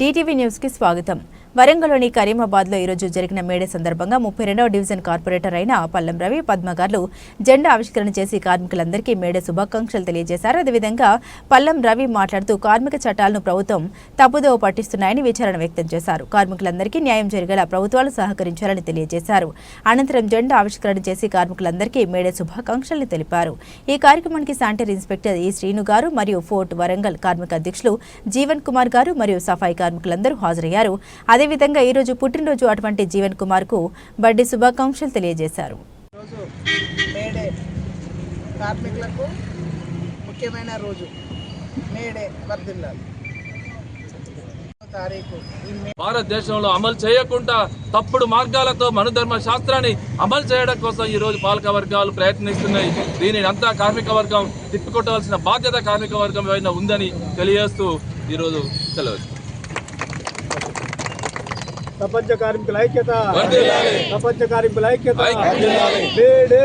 DTV న్యూస్కి స్వాగతం. వరంగల్లోని కరీమాబాద్లో ఈరోజు జరిగిన మేడే సందర్భంగా ముప్పై రెండవ డివిజన్ కార్పొరేటర్ అయిన పల్లం రవి పద్మగార్లు జెండా ఆవిష్కరణ చేసి కార్మికులందరికీ మేడే శుభాకాంక్షలు తెలియజేశారు. అదేవిధంగా పల్లం రవి మాట్లాడుతూ కార్మిక చట్టాలను ప్రభుత్వం తప్పుదోవ పట్టిస్తున్నాయని విచారణ వ్యక్తం చేశారు. కార్మికులందరికీ న్యాయం జరిగేలా ప్రభుత్వాలు సహకరించాలని తెలియజేశారు. అనంతరం జెండా ఆవిష్కరణ చేసి కార్మికులందరికీ మేడే శుభాకాంక్షలు తెలిపారు. ఈ కార్యక్రమానికి శానిటరీ ఇన్స్పెక్టర్ ఈ శ్రీను గారు మరియు ఫోర్ట్ వరంగల్ కార్మిక అధ్యక్షులు జీవన్ కుమార్ గారు మరియు సఫాయి కార్మికులందరూ హాజరయ్యారు. అదే అదేవిధంగా ఈ రోజు పుట్టినరోజు అటువంటి జీవన్ కుమార్కు బర్త్డే శుభాకాంక్షలు తెలియజేశారు. రోజు మేడే కార్మికులకు ముఖ్యమైన రోజు. మేడే వర్ధిల్లాలి. భారతదేశంలో అమలు చేయకుండా తప్పుడు మార్గాలతో మనుధర్మ శాస్త్రాన్ని అమలు చేయడం కోసం ఈ రోజు పాలక వర్గాలు ప్రయత్నిస్తున్నాయి. దీనిని అంతా కార్మిక వర్గం తిప్పికొట్టవలసిన బాధ్యత కార్మిక వర్గం పైన ఉందని తెలియజేస్తూ ఈరోజు సెలవు. ప్రపంచ కార్మికుల ఐక్యత. ప్రపంచ కార్మికుల ఐక్యత. మేడే.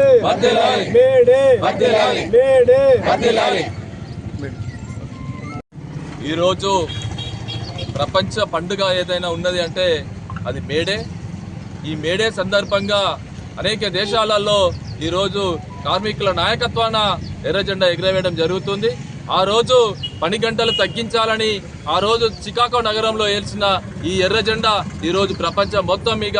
మేడే. మేడే ఈరోజు ప్రపంచ పండుగ ఏదైనా ఉన్నది అంటే అది మేడే ఈ మేడే సందర్భంగా అనేక దేశాలలో ఈరోజు కార్మికుల నాయకత్వాన ఎర్ర జెండా ఎగరవేయడం జరుగుతుంది ఆ రోజు పని గంటలు తగ్గించాలని ఆ రోజు చికాగో నగరంలో ఏల్చిన ఈ ఎర్ర జెండా ఈరోజు ప్రపంచం మొత్తం మీద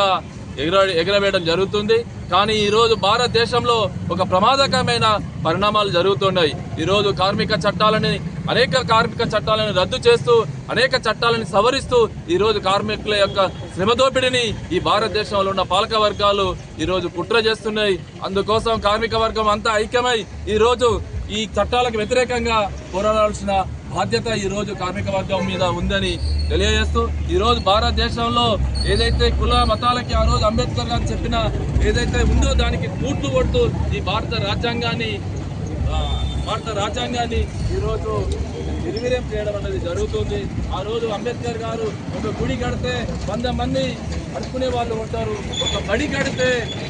ఎగర ఎగరవేయడం జరుగుతుంది. కానీ ఈరోజు భారతదేశంలో ఒక ప్రమాదకరమైన పరిణామాలు జరుగుతున్నాయి. ఈరోజు కార్మిక చట్టాలని అనేక కార్మిక చట్టాలను రద్దు చేస్తూ అనేక చట్టాలను సవరిస్తూ ఈరోజు కార్మికుల యొక్క శ్రమదోపిడిని ఈ భారతదేశంలో ఉన్న పాలక వర్గాలు ఈరోజు కుట్ర చేస్తున్నాయి. అందుకోసం కార్మిక వర్గం అంతా ఐక్యమై ఈరోజు ఈ చట్టాలకు వ్యతిరేకంగా పోరాడాల్సిన బాధ్యత ఈ రోజు కార్మిక వర్గం మీద ఉందని తెలియజేస్తూ ఈరోజు భారతదేశంలో ఏదైతే కుల మతాలకి ఆ రోజు అంబేద్కర్ గారు చెప్పిన ఏదైతే ఉందో దానికి కూట్లు కొడుతూ ఈ భారత రాజ్యాంగాన్ని భారత రాజ్యాంగాన్ని ఈరోజు నిర్వీర్యం చేయడం అనేది జరుగుతుంది. ఆ రోజు అంబేద్కర్ గారు ఒక గుడి కడితే వంద మంది అడుకునే వాళ్ళు ఉంటారు. ఒక బడి కడితే